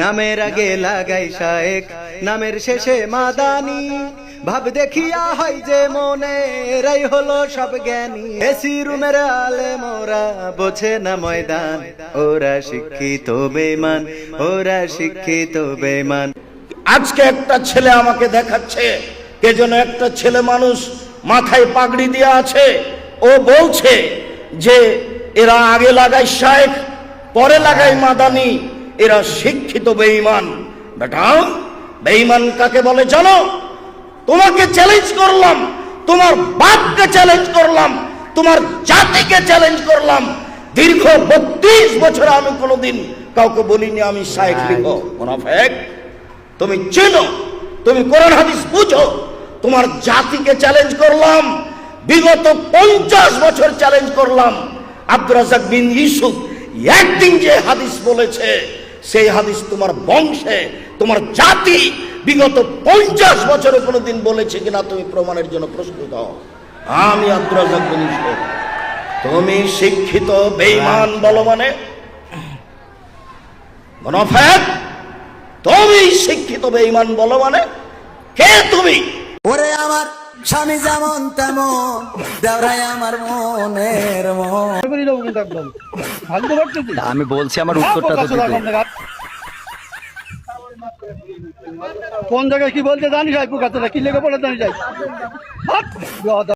নামের আগে লাগাই শায়েক, নামের শেষে মাদানি। ভাব দেখিয়া হয় যে মনে এরাই হলো সব জ্ঞানী। এসি রুমের আলে মোরা বোঝে না ময়দান। ওরা শিক্ষিত বেমান ওরা শিক্ষিত বেমান আজকে একটা ছেলে আমাকে দেখাচ্ছে, কে যেন একটা ছেলে মানুষ মাথায় পাগড়ি দিয়ে আছে। ও বলছে যে, এরা আগে লাগায় শায়েখ পরে লাগায় মাদানি। এরা শিক্ষিত বেঈমান। বেটা বেঈমান কাকে বলে জানো? তোমাকে চ্যালেঞ্জ করলাম তোমার বাপকে চ্যালেঞ্জ করলাম তোমার জাতিকে চ্যালেঞ্জ করলাম। দীর্ঘ বত্রিশ বছর আমি কোনোদিন কাউকে বলিনি আমি শায়েখ লিখো মোনাফেক তুমি চেনো তুমি কোরআন হাদিস বুঝো তোমার জাতিকে চ্যালেঞ্জ করলাম বিগত পঞ্চাশ বছর চ্যালেঞ্জ করলাম। আব্দুর রাজাক বিন ইউসুফ একদিন যে হাদিস বলেছে সেই হাদিস তোমার বংশে, তোমার জাতি বিগত পঞ্চাশ বছরে কোনোদিন বলেছে কিনা তুমি প্রমাণের জন্য প্রস্তুত হও। আমি তুমি শিক্ষিত বেইমান বলো মানে তুমি শিক্ষিত বেইমান বলো মানে কে তুমি? স্বামী যেমন তেমন দেওরাই আমার মনের মন। আমি বলছি আমার উত্তরটা তো দিতে। কোন জায়গায় কি বলতে জানি আইপু কাছে কি লেগে পড়ে জানিস